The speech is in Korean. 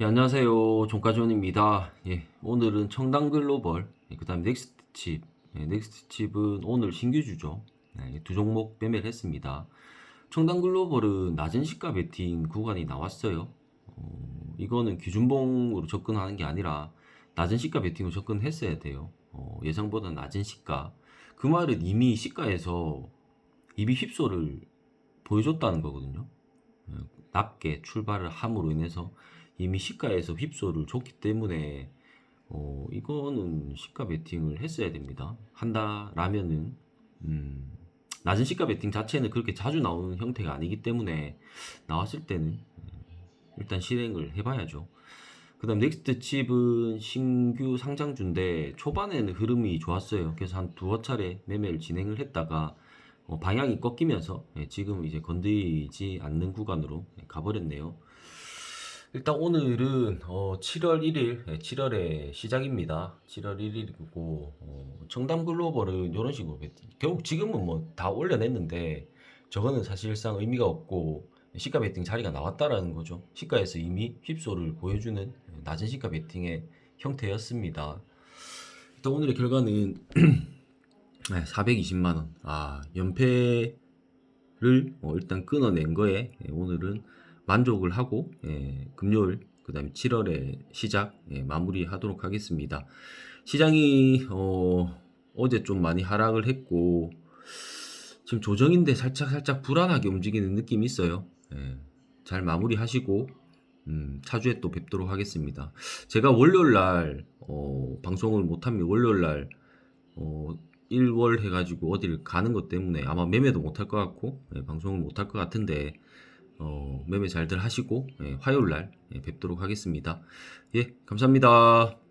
예, 안녕하세요. 종가존입니다. 예, 오늘은 청담 글로벌, 예, 그 다음에 넥스트 칩. 예, 넥스트 칩은 오늘 신규주죠. 네, 두 종목 매매를 했습니다. 청담 글로벌은 낮은 시가 베팅 구간이 나왔어요. 어, 이거는 기준봉으로 접근하는 게 아니라 낮은 시가 베팅으로 접근했어야 돼요. 어, 예상보다 낮은 시가. 그 말은 이미 시가에서 이비 휩소를 보여줬다는 거거든요. 예, 낮게 출발을 함으로 인해서 이미 시가에서 휩소를 줬기 때문에 어 이거는 시가 베팅을 했어야 됩니다. 한다라면은 음 낮은 시가 베팅 자체는 그렇게 자주 나오는 형태가 아니기 때문에 나왔을 때는 음, 일단 실행을 해봐야죠. 그 다음 넥스트 칩은 신규 상장주인데 초반에는 흐름이 좋았어요. 그래서 한 두어 차례 매매를 진행을 했다가 어, 방향이 꺾이면서 예, 지금 이제 건드리지 않는 구간으로 예, 가버렸네요. 일단 오늘은 어, 7월 1일, 7월의 시작입니다. 7월 1일이고 어, 청담 글로벌은 이런 식으로 배- 결국 지금은 뭐 다 올려냈는데 저거는 사실상 의미가 없고 시가 베팅 자리가 나왔다라는 거죠. 시가에서 이미 휩소를 보여주는 낮은 시가 베팅의 형태였습니다. 일단 오늘의 결과는 420만 원. 아 연패를 어, 일단 끊어낸 거에 예, 오늘은 만족을 하고 예, 금요일 그 다음에 7월에 시작 예, 마무리하도록 하겠습니다. 시장이 어, 어제 좀 많이 하락을 했고 지금 조정인데 살짝 살짝 불안하게 움직이는 느낌이 있어요. 예, 잘 마무리하시고 음, 차주에 또 뵙도록 하겠습니다. 제가 월요일 날 어, 방송을 못하면 월요일 날 어, 1월 해가지고 어딜 가는 것 때문에 아마 매매도 못할 것 같고 예, 방송을 못할 것 같은데 어, 매매 잘들 하시고 예, 화요일 날 예, 뵙도록 하겠습니다. 예, 감사합니다.